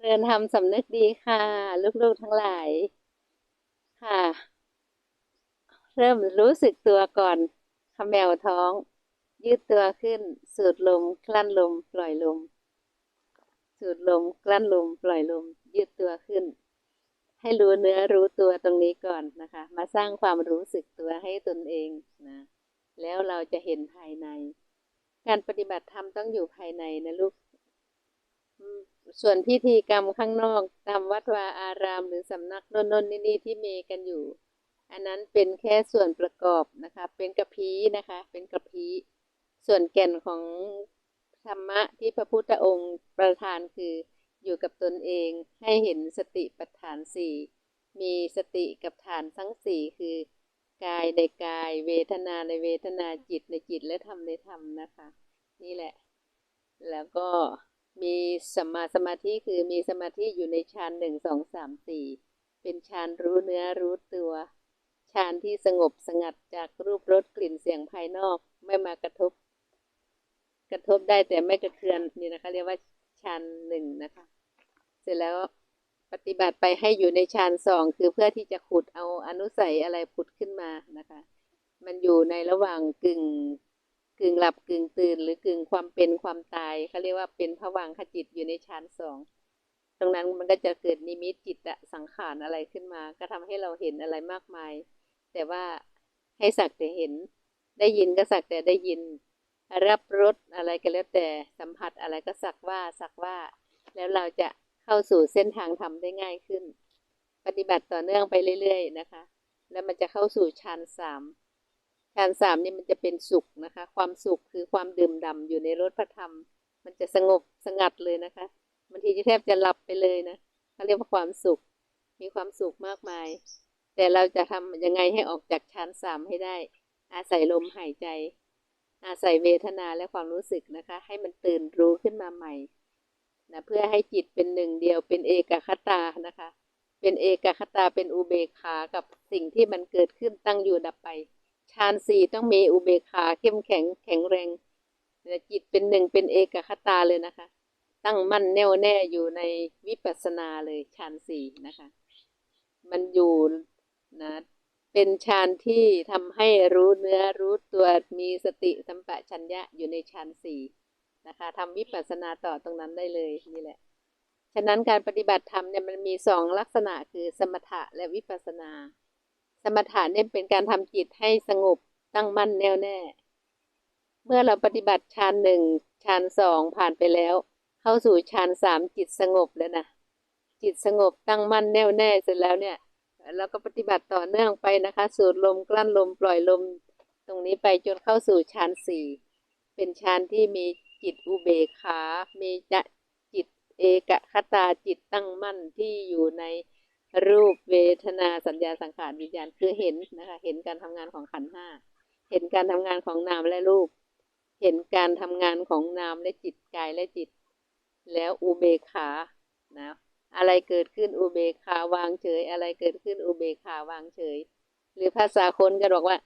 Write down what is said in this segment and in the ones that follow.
เรียนทำสำนึกดีค่ะ ลูกๆทั้งหลาย ค่ะ เริ่มรู้สึกตัวก่อนขมแมวท้อง ยืดตัวขึ้น สูดลม กลั้นลม ปล่อยลม สูดลม กลั้นลม ปล่อยลม ยืดตัวขึ้น ให้รู้เนื้อรู้ตัวตรงนี้ก่อนนะคะ มาสร้างความรู้สึกตัวให้ตนเองนะ แล้วเราจะเห็นภายใน การปฏิบัติธรรมต้องอยู่ภายในนะลูก ส่วนพิธีกรรมข้างนอกตามวัดวาอารามหรือสำนักน่นนนี่นี่ที่มีกันอยู่ อันนั้นเป็นแค่ส่วนประกอบนะคะ เป็นกระพี้นะคะ เป็นกระพี้ส่วนแก่นของธรรมะที่พระพุทธองค์ประทานคืออยู่กับตนเองให้เห็นสติปัฏฐานสี่มีสติกับฐานทั้งสี่คือกายในกาย เวทนาในเวทนาจิตในจิตและธรรมในธรรมนะคะ นี่แหละ แล้วก็ มีสมาสมาธิคือมีสมาธิอยู่ในฌานหนึ่งสองสามสี่เป็นฌานรู้เนื้อรู้ตัวฌานที่สงบสงัดจากรูปรสกลิ่นเสียงภายนอกไม่มากระทบ กระทบได้แต่ไม่กระเทือนนี่นะคะ เรียกว่าฌานหนึ่งนะคะ เสร็จแล้วปฏิบัติไปให้อยู่ในฌานสองคือเพื่อที่จะขุดเอาอนุสัยอะไรผุดขึ้นมานะคะ มันอยู่ในระหว่างกึ่ง กึ่งหลับกึ่งตื่น หรือกึ่งความเป็นความตายเขาเรียกว่าเป็นผวังขจิตอยู่ในชั้นสองตรงนั้นมันก็จะเกิดนิมิตจิตสังขารอะไรขึ้นมา ก็ทำให้เราเห็นอะไรมากมาย แต่ว่าให้สักแต่เห็น ได้ยินก็สักแต่ได้ยิน รับรสอะไรก็แล้วแต่สัมผัสอะไรก็สักว่าสักว่า แล้วเราจะเข้าสู่เส้นทางธรรมได้ง่ายขึ้น ปฏิบัติต่อเนื่องไปเรื่อย ๆ นะคะ แล้วมันจะเข้าสู่ชั้นสาม ฌานสามนี่มันจะเป็นสุขนะคะ ความสุขคือความดื่มด่าอยู่ในรถพระธรรม มันจะสงบสงัดเลยนะคะบางทีจะแทบจะหลับไปเลยนะเขาเรียกว่าความสุข มีความสุขมากมาย แต่เราจะทำยังไงให้ออกจากฌานสามให้ได้ อาศัยลมหายใจ อาศัยเวทนาและความรู้สึกนะคะ ให้มันตื่นรู้ขึ้นมาใหม่นะเพื่อให้จิตเป็นหนึ่งเดียวเป็นเอกคตานะคะ เป็นเอกคตาเป็นอุเบกขากับสิ่งที่มันเกิดขึ้นตั้งอยู่ดับไป ฌานสี่ต้องมีอุเบกขาเข้มแข็งแข็งแรงจิตเป็นหนึ่งเป็นเอกคตาเลยนะคะ ตั้งมั่นแน่วแน่อยู่ในวิปัสสนาเลยฌานสี่นะคะ มันอยู่นะเป็นฌานที่ทำให้รู้เนื้อรู้ตัวมีสติสัมปชัญญะอยู่ในฌานสี่นะคะทำวิปัสสนาต่อตรงนั้นได้เลยนี่แหละ ฉะนั้นการปฏิบัติธรรมเนี่ยมันมีสองลักษณะคือสมถะและวิปัสสนา มถะเนี่ยเป็นการทำจิตให้สงบตั้งมั่นแน่วแน่ เมื่อเราปฏิบัติฌานหนึ่งฌานสองผ่านไปแล้ว เข้าสู่ฌานสามจิตสงบแล้วนะจิตสงบตั้งมั่นแน่วแน่เสร็จแล้วเนี่ยเราก็ปฏิบัติต่อเนื่องไปนะคะ สูดลมกลั้นลมปล่อยลม ตรงนี้ไปจนเข้าสู่ฌานสี่เป็นฌานที่มีจิตอุเบกขา มีจะจิตเอกคตาจิตตั้งมั่นที่อยู่ใน รูปเวทนาสัญญาสังขารวิญญาณคือเห็นนะคะ เห็นการทำงานของขันห้าเห็นการทำงานของนามและรูป เห็นการทำงานของนามและจิตกายและจิต แล้วอุเบกขานะอะไรเกิดขึ้นอุเบกขาวางเฉย อะไรเกิดขึ้นอุเบกขาวางเฉย หรือภาษาคนก็บอกว่า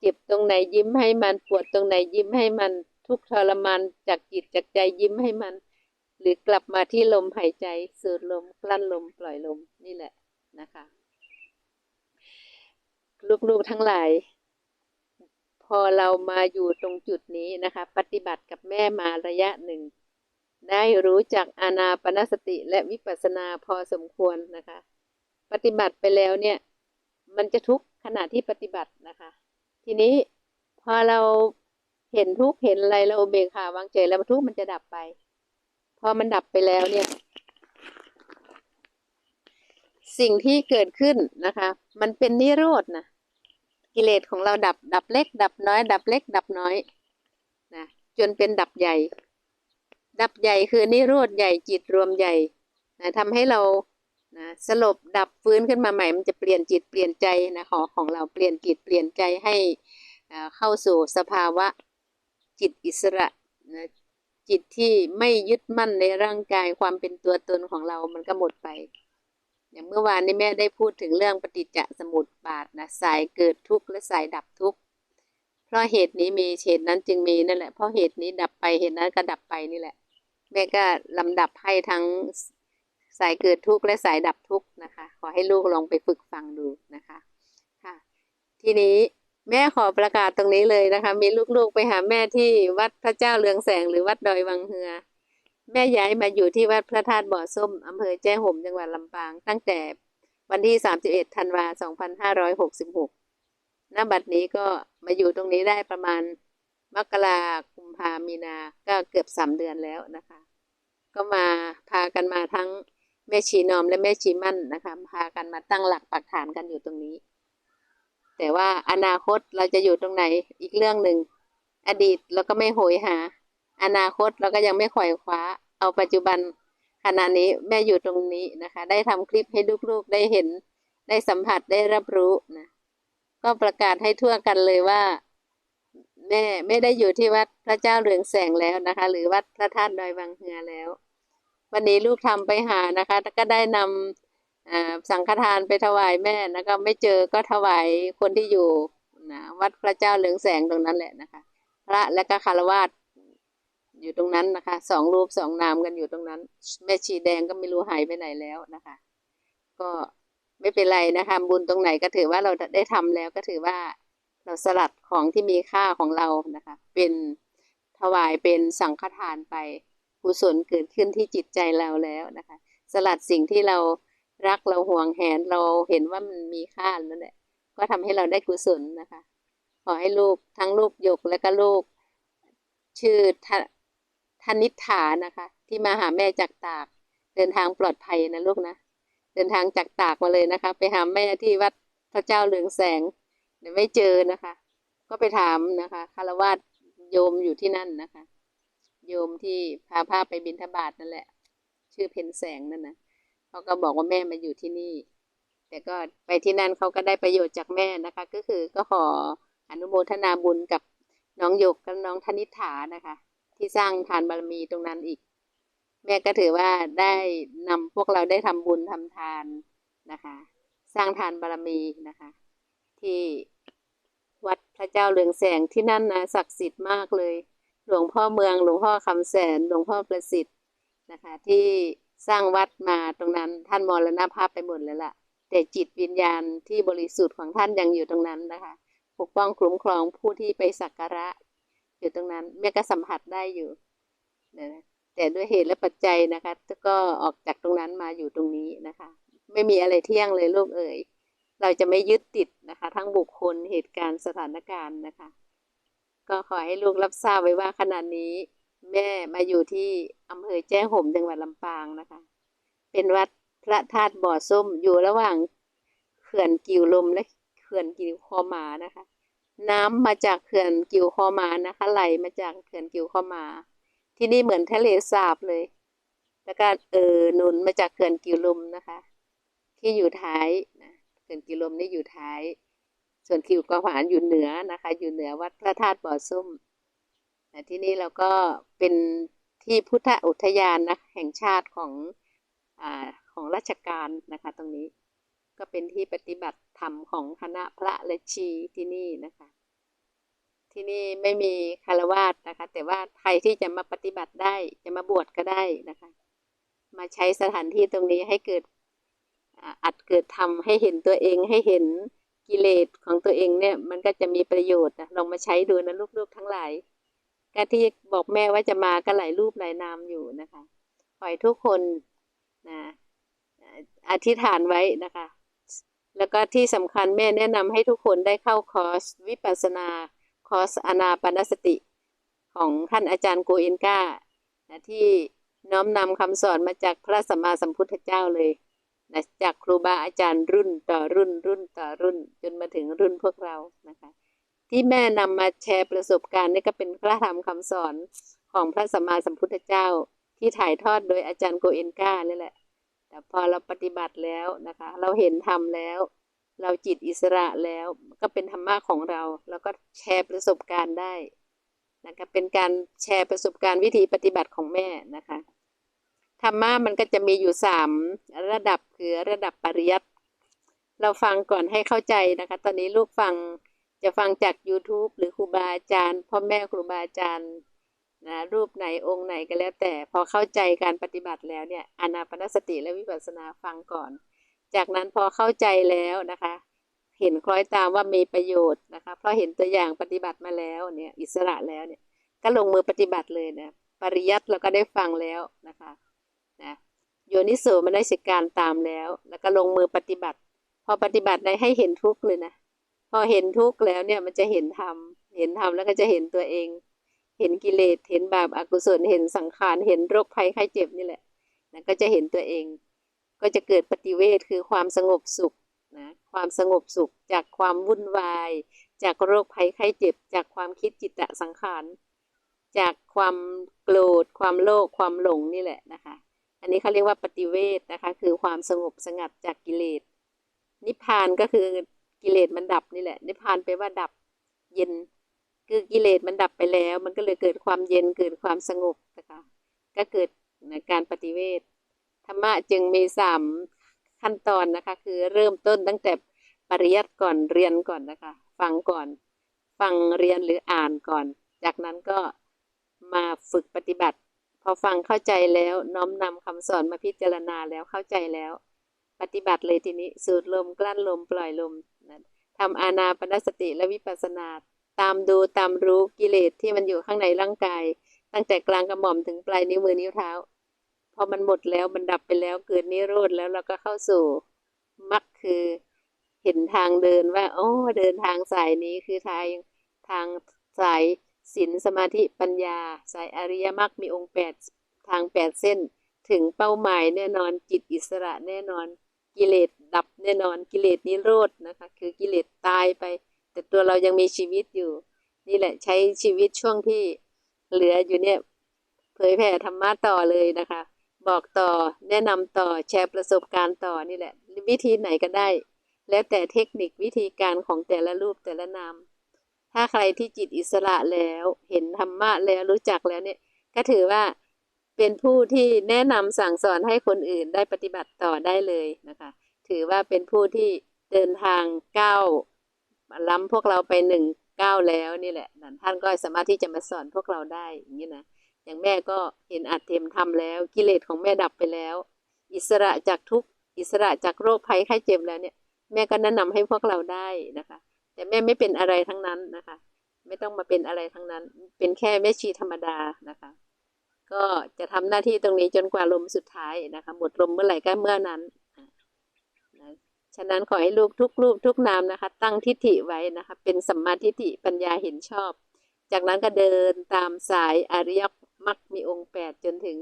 เจ็บตรงไหนยิ้มให้มันปวดตรงไหนยิ้มให้มันทุกทรมานจากจิตจากใจยิ้มให้มัน หรือกลับมาที่ลมหายใจ สูดลมกลั้นลมปล่อยลมนี่แหละ นะคะ ลูกๆทั้งหลาย พอเรามาอยู่ตรงจุดนี้นะคะ ปฏิบัติกับแม่มาระยะหนึ่ง ได้รู้จักอานาปนสติและวิปัสสนาพอสมควรนะคะ ปฏิบัติไปแล้วเนี่ย มันจะทุกขณะที่ปฏิบัตินะคะ ทีนี้พอเราเห็นทุกเห็นอะไรเราเบกขาวางใจแล้วทุกมันจะดับไป พอมันดับไปแล้วเนี่ย สิ่งที่เกิดขึ้นนะคะ มันเป็นนิโรธนะกิเลสของเราดับดับเล็ก ดับน้อย ดับเล็ก ดับน้อยนะจนเป็นดับใหญ่ ดับใหญ่คือนิโรธใหญ่จิตรวมใหญ่นะทำให้เรานะสลบดับฟื้นขึ้นมาใหม่ มันจะเปลี่ยนจิตเปลี่ยนใจนะขอของเราเปลี่ยนจิตเปลี่ยนใจให้เข้าสู่สภาวะจิตอิสระนะจิตที่ไม่ยึดมั่นในร่างกายความเป็นตัวตนของเรามันก็หมดไป อย่างเมื่อวานนี้แม่ได้พูดถึงเรื่องปฏิจจสมุปบาทนะสายเกิดทุกข์และสายดับทุกข์เพราะเหตุนี้มีเหตุนั้นจึงมีนั่นแหละเพราะเหตุนี้ดับไปเหตุนั้นก็ดับไปนี่แหละ แม่ก็ลำดับให้ทั้งสายเกิดทุกข์และสายดับทุกข์นะคะ ขอให้ลูกลองไปฝึกฟังดูนะคะค่ะ ทีนี้แม่ขอประกาศตรงนี้เลยนะคะ มีลูกๆไปหาแม่ที่วัดพระเจ้าเรืองแสงหรือวัดดอยวังเฮือ แม่ย้ายมาอยู่ที่วัดพระธาตุบ่อส้มอำเภอแจ้ห่มจังหวัดลำปาง ตั้งแต่วันที่ 31 ธันวา2566ณบัดนี้ก็มาอยู่ตรงนี้ได้ประมาณมกราคุมภามีนาก็เกือบสามเดือนแล้วนะคะ ก็มาพากันมาทั้งแม่ชีนอมและแม่ชีมั่นนะคะ พากันมาตั้งหลักปักฐานกันอยู่ตรงนี้ แต่ว่าอนาคตเราจะอยู่ตรงไหนอีกเรื่องหนึ่ง อดีตเราก็ไม่โหยหา อนาคตเราก็ยังไม่ขวายคว้า เอาปัจจุบันขณะนี้แม่อยู่ตรงนี้นะคะ ได้ทำคลิปให้ลูกๆได้เห็น ได้สัมผัสได้รับรู้นะก็ประกาศให้ทั่วกันเลยว่า แม่ไม่ได้อยู่ที่วัดพระเจ้าเรืองแสงแล้วนะคะ หรือวัดพระธาตุดอยวังเฮือแล้ว วันนี้ลูกทำไปหานะคะก็ได้นำอ่าสังฆทานไปถวายแม่แล้วก็ไม่เจอก็ถวายคนที่อยู่นะวัดพระเจ้าเรืองแสงตรงนั้นแหละนะคะ พระและก็คารวาส อยู่ตรงนั้นนะคะสองรูปสองนามกันอยู่ตรงนั้น แม่ชีแดงก็ไม่รู้หายไปไหนแล้วนะคะ ก็ไม่เป็นไรนะคะบุญตรงไหนก็ถือว่าเราได้ทำแล้วก็ถือว่าเราสลัดของที่มีค่าของเรานะคะ เป็นถวายเป็นสังฆทานไปกุศลเกิดขึ้นที่จิตใจเราแล้วนะคะ สลัดสิ่งที่เรารักเราห่วงแหนเราเห็นว่ามันมีค่านั่นแหละก็ทำให้เราได้กุศลนะคะ ขอให้ลูกทั้งลูกหยกและก็ลูกชื่อ ธนิษฐานะคะ ที่มาหาแม่จากตาก เดินทางปลอดภัยนะลูกนะ เดินทางจากตากมาเลยนะคะ ไปหาแม่ที่วัดพระเจ้าเรืองแสง เดี๋ยวไม่เจอนะคะ ก็ไปถามนะคะคารวาสโยมอยู่ที่นั่นนะคะ โยมที่พาพาไปบิณฑบาตนั่นแหละ ชื่อเพนแสงนั่นนะเขาก็บอกว่าแม่มาอยู่ที่นี่ แต่ก็ไปที่นั่นเขาก็ได้ประโยชน์จากแม่นะคะ ก็คือก็ขออนุโมทนาบุญกับน้องหยกกับน้องธนิษฐานะคะ ที่สร้างทานบารมีตรงนั้นอีก แม่ก็ถือว่าได้นำพวกเราได้ทำบุญทำทานนะคะ สร้างทานบารมีนะคะ ที่วัดพระเจ้าเรืองแสงที่นั่นนะศักดิ์สิทธิ์มากเลย หลวงพ่อเมืองหลวงพ่อคำแสนหลวงพ่อประสิทธิ์นะคะ ที่สร้างวัดมาตรงนั้นท่านมรณภาพไปหมดแล้วล่ะ แต่จิตวิญญาณที่บริสุทธิ์ของท่านยังอยู่ตรงนั้นนะคะ ปกป้องคุ้มครองผู้ที่ไปสักการะ อยู่ตรงนั้นแม่ก็สัมผัสได้อยู่นะแต่ด้วยเหตุและปัจจัยนะคะก็ออกจากตรงนั้นมาอยู่ตรงนี้นะคะ ไม่มีอะไรเที่ยงเลยลูกเอ๋ยเราจะไม่ยึดติดนะคะ ทั้งบุคคลเหตุการณ์สถานการณ์นะคะ ก็ขอให้ลูกรับทราบไว้ว่าขณะนี้ แม่มาอยู่ที่อำเภอแจ้ห่มจังหวัดลำปางนะคะ เป็นวัดพระธาตุบ่อส้มอยู่ระหว่างเขื่อนกิวลมและเขื่อนกิวคอหมานะคะ น้ำมาจากเขื่อนกิวคอมานะคะ ไหลมาจากเขื่อนกิวคอมา ที่นี่เหมือนทะเลสาบเลย แล้วก็เออหนุนมาจากเขื่อนกิวลมนะคะ ที่อยู่ท้ายนะเขื่อนกิวลมนี่อยู่ท้าย ส่วนกิวกอหวานอยู่เหนือนะคะ อยู่เหนือวัดพระธาตุบ่อส้มแต่ที่นี่เราก็เป็นที่พุทธอุทยานนะแห่งชาติของอ่าของราชการนะคะ ตรงนี้ ก็เป็นที่ปฏิบัติธรรมของคณะพระและชีที่นี่นะคะ ที่นี่ไม่มีคารวาสนะคะ แต่ว่าใครที่จะมาปฏิบัติได้จะมาบวชก็ได้นะคะ มาใช้สถานที่ตรงนี้ให้เกิดอัดเกิดทำให้เห็นตัวเองให้เห็นกิเลสของตัวเองเนี่ย มันก็จะมีประโยชน์นะลองมาใช้ดูนะลูกๆทั้งหลายการที่บอกแม่ว่าจะมาก็หลายรูปหลายนามอยู่นะคะขอให้ทุกคนนะอธิษฐานไว้นะคะ แล้วก็ที่สำคัญแม่แนะนำให้ทุกคนได้เข้าคอร์สวิปัสสนา คอร์สอนาปนสติ ของท่านอาจารย์โกเอนกานะที่น้อมนำคำสอนมาจากพระสัมมาสัมพุทธเจ้าเลยนะจากครูบาอาจารย์รุ่นต่อรุ่นรุ่นต่อรุ่น จนมาถึงรุ่นพวกเรานะคะ ที่แม่นำมาแชร์ประสบการณ์นี่ก็เป็นพระธรรมคำสอนของพระสัมมาสัมพุทธเจ้า ที่ถ่ายทอดโดยอาจารย์โกเอนกานี่แหละ แต่พอเราปฏิบัติแล้วนะคะ เราเห็นธรรมแล้ว เราจิตอิสระแล้วก็เป็นธรรมะของเรา แล้วก็แชร์ประสบการณ์ได้นะคะเป็นการแชร์ประสบการณ์วิธีปฏิบัติของแม่นะคะธรรมะมันก็จะมีอยู่สามระดับคือระดับปริยัติเราฟังก่อนให้เข้าใจนะคะ ตอนนี้ลูกฟังจะฟังจาก YouTube หรือครูบาอาจารย์พ่อแม่ครูบาอาจารย์ นะรูปไหนองค์ไหนก็แล้วแต่พอเข้าใจการปฏิบัติแล้วเนี่ยอานาปนสติและวิปัสสนาฟังก่อน จากนั้นพอเข้าใจแล้วนะคะ เห็นคล้อยตามว่ามีประโยชน์นะคะเพราะเห็นตัวอย่างปฏิบัติมาแล้วเนี่ยอิสระแล้วเนี่ยก็ลงมือปฏิบัติเลยนะปริยัติเราก็ได้ฟังแล้วนะคะนะโยนิโสมันได้สิการตามแล้ว แล้วก็ลงมือปฏิบัติ พอปฏิบัติได้ให้เห็นทุกข์เลยนะพอเห็นทุกข์แล้วเนี่ยมันจะเห็นธรรมเห็นธรรมแล้วก็จะเห็นตัวเอง เห็นกิเลสเห็นบาปอกุศลเห็นสังขารเห็นโรคภัยไข้เจ็บนี่แหละนะก็จะเห็นตัวเอง ก็จะเกิดปฏิเวทคือความสงบสุขนะความสงบสุขจากความวุ่นวาย จากโรคภัยไข้เจ็บ จากความคิดจิตตสังขารจากความโกรธความโลภความหลงนี่แหละนะคะ อันนี้เขาเรียกว่าปฏิเวทนะคะคือความสงบสงัดจากกิเลส นิพพานก็คือกิเลสมันดับนี่แหละ นิพพานแปลว่าดับเย็น คือกิเลสมันดับไปแล้ว มันก็เลยเกิดความเย็นเกิดความสงบนะคะก็เกิดการปฏิเวทธรรมะจึงมีสามขั้นตอนนะคะ คือเริ่มต้นตั้งแต่ปริยัติก่อนเรียนก่อนนะคะ ฟังก่อน ฟังเรียนหรืออ่านก่อน จากนั้นก็มาฝึกปฏิบัติ พอฟังเข้าใจแล้วน้อมนำคำสอนมาพิจารณาแล้วเข้าใจแล้ว ปฏิบัติเลยทีนี้สูดลมกลั้นลมปล่อยลมนะทำอานาปนสติและวิปัสสนา ตามดูตามรู้กิเลสที่มันอยู่ข้างในร่างกาย ตั้งแต่กลางกระหม่อมถึงปลายนิ้วมือนิ้วเท้าพอมันหมดแล้วมันดับไปแล้วเกิดนิโรธแล้วเราก็เข้าสู่มรรคคือเห็นทางเดินว่า โอ้เดินทางสายนี้คือทางทางสายศีลสมาธิปัญญา สายอริยมรรคมีองค์แปดทางแปดเส้น ถึงเป้าหมายแน่นอนจิตอิสระแน่นอนกิเลสดับแน่นอนกิเลสนิโรธนะคะ คือกิเลสตายไป แต่ตัวเรายังมีชีวิตอยู่ นี่แหละใช้ชีวิตช่วงที่เหลืออยู่เนี่ย เผยแผ่ธรรมะต่อเลยนะคะ บอกต่อแนะนำต่อแชร์ประสบการณ์ต่อนี่แหละ วิธีไหนก็ได้ แล้วแต่เทคนิควิธีการของแต่ละรูปแต่ละนามถ้าใครที่จิตอิสระแล้ว เห็นธรรมะแล้วรู้จักแล้วเนี่ย ก็ถือว่าเป็นผู้ที่แนะนำสั่งสอนให้คนอื่นได้ปฏิบัติต่อได้เลยนะคะ ถือว่าเป็นผู้ที่เดินทางก้าว ล้ำพวกเราไปหนึ่งก้าวแล้วนี่แหละท่านก็สามารถที่จะมาสอนพวกเราได้อย่างนี้นะอย่างแม่ก็เห็นอัดเทมทำแล้ว กิเลสของแม่ดับไปแล้ว อิสระจากทุกอิสระจากโรคภัยไข้เจ็บแล้วเนี่ย แม่ก็แนะนำให้พวกเราได้นะคะ แต่แม่ไม่เป็นอะไรทั้งนั้นนะคะ ไม่ต้องมาเป็นอะไรทั้งนั้น เป็นแค่แม่ชีธรรมดานะคะ ก็จะทำหน้าที่ตรงนี้จนกว่าลมสุดท้ายนะคะ หมดลมเมื่อไหร่ก็เมื่อนั้น ฉะนั้นขอให้ลูกทุกรูปทุกนามนะคะ ตั้งทิฏฐิไว้นะคะ เป็นสัมมาทิฏฐิปัญญาเห็นชอบ จากนั้นก็เดินตามสายอริยมรรคมีองค์แปดจนถึง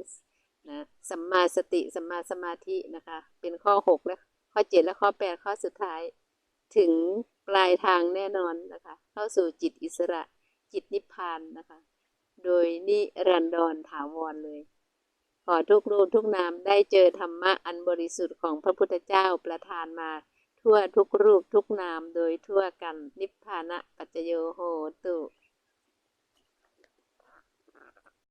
นะสัมมาสติสัมมาสมาธินะคะ เป็นข้อหกและข้อเจ็ดและข้อแปดข้อสุดท้าย ถึงปลายทางแน่นอนนะคะ เข้าสู่จิตอิสระจิตนิพพานนะคะ โดยนิรันดรถาวรเลย ขอทุกรูปทุกนามได้เจอธรรมะอันบริสุทธิ์ของพระพุทธเจ้าประทานมา ทั่วทุกรูปทุกนามโดยทั่วกันนิพพานะปัจจโยโหตุ